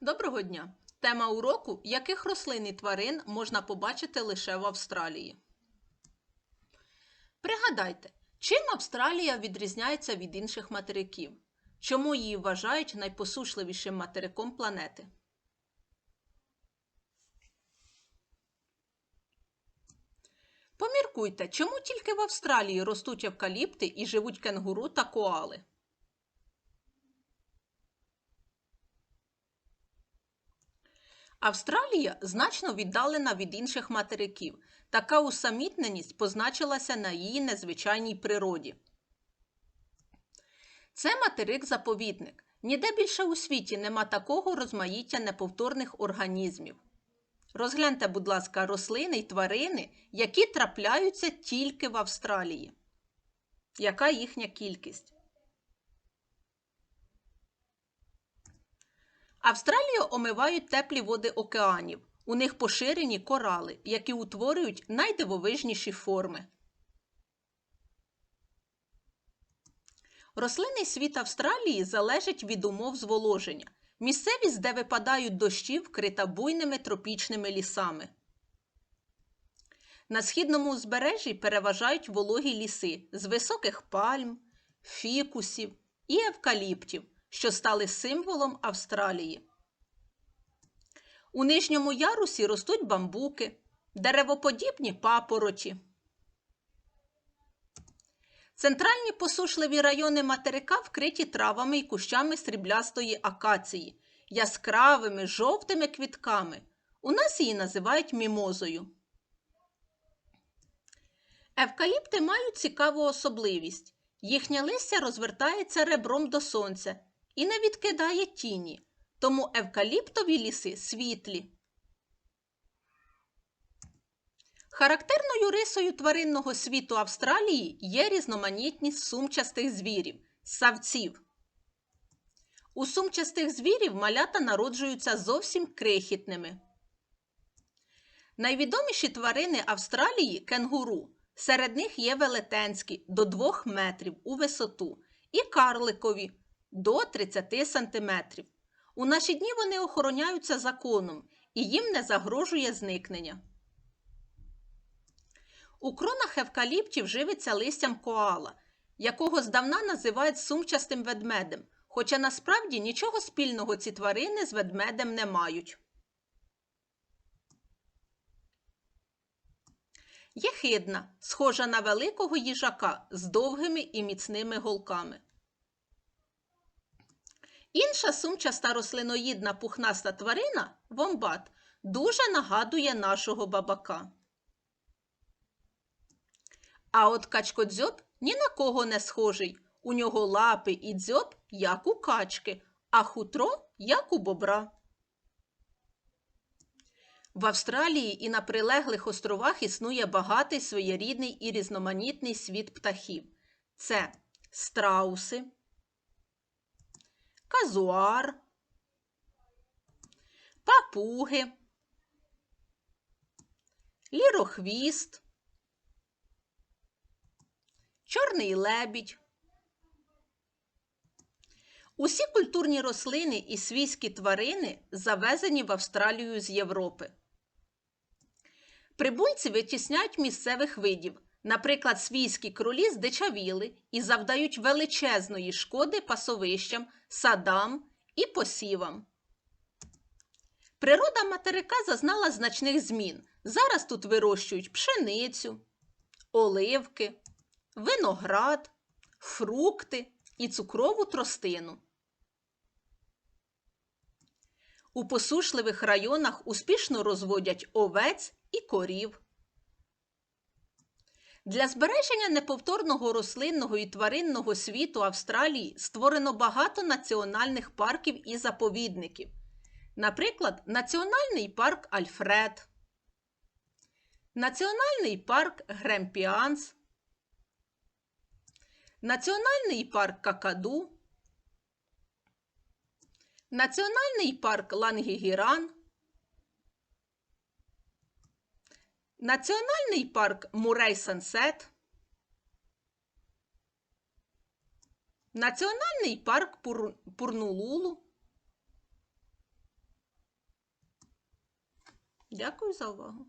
Доброго дня! Тема уроку яких рослин і тварин можна побачити лише в Австралії. Пригадайте, чим Австралія відрізняється від інших материків? Чому її вважають найпосушливішим материком планети? Поміркуйте, чому тільки в Австралії ростуть евкаліпти і живуть кенгуру та коали? Австралія значно віддалена від інших материків. Така усамітненість позначилася на її незвичайній природі. Це материк-заповідник. Ніде більше у світі нема такого розмаїття неповторних організмів. Розгляньте, будь ласка, рослини й тварини, які трапляються тільки в Австралії. Яка їхня кількість? Австралію омивають теплі води океанів. У них поширені корали, які утворюють найдивовижніші форми. Рослинний світ Австралії залежить від умов зволоження. Місцевість, де випадають дощі, вкрита буйними тропічними лісами. На східному узбережжі переважають вологі ліси з високих пальм, фікусів і евкаліптів, що стали символом Австралії. У нижньому ярусі ростуть бамбуки, деревоподібні папороті. Центральні посушливі райони материка вкриті травами і кущами сріблястої акації, яскравими жовтими квітками. У нас її називають мімозою. Евкаліпти мають цікаву особливість. Їхнє листя розвертається ребром до сонця і не відкидає тіні, тому евкаліптові ліси світлі. Характерною рисою тваринного світу Австралії є різноманітність сумчастих звірів савців. У сумчастих звірів малята народжуються зовсім крихітними. Найвідоміші тварини Австралії кенгуру. Серед них є велетенські до 2 метрів у висоту і карликові до 30 см. У наші дні вони охороняються законом і їм не загрожує зникнення. У кронах евкаліптів живиться листям коала, якого здавна називають сумчастим ведмедем, хоча насправді нічого спільного ці тварини з ведмедем не мають. Єхидна, схожа на великого їжака з довгими і міцними голками. Інша сумчаста рослиноїдна пухнаста тварина вомбат дуже нагадує нашого бабака. А от качкодзьоб ні на кого не схожий. У нього лапи і дзьоб, як у качки, а хутро, як у бобра. В Австралії і на прилеглих островах існує багатий своєрідний і різноманітний світ птахів. Це страуси, казуар, папуги, лірохвіст, чорний лебідь. Усі культурні рослини і свійські тварини завезені в Австралію з Європи. Прибульці витісняють місцевих видів. Наприклад, свійські кролі здичавіли і завдають величезної шкоди пасовищам, садам і посівам. Природа материка зазнала значних змін. Зараз тут вирощують пшеницю, оливки, виноград, фрукти і цукрову тростину. У посушливих районах успішно розводять овець і корів. Для збереження неповторного рослинного і тваринного світу Австралії створено багато національних парків і заповідників. Наприклад, Національний парк Альфред, Національний парк Гремпіанс, Національний парк Какаду, Національний парк Лангігіран, Національний парк Мурей Сансет, Національний парк Пур... Пурнулулу. Дякую за увагу.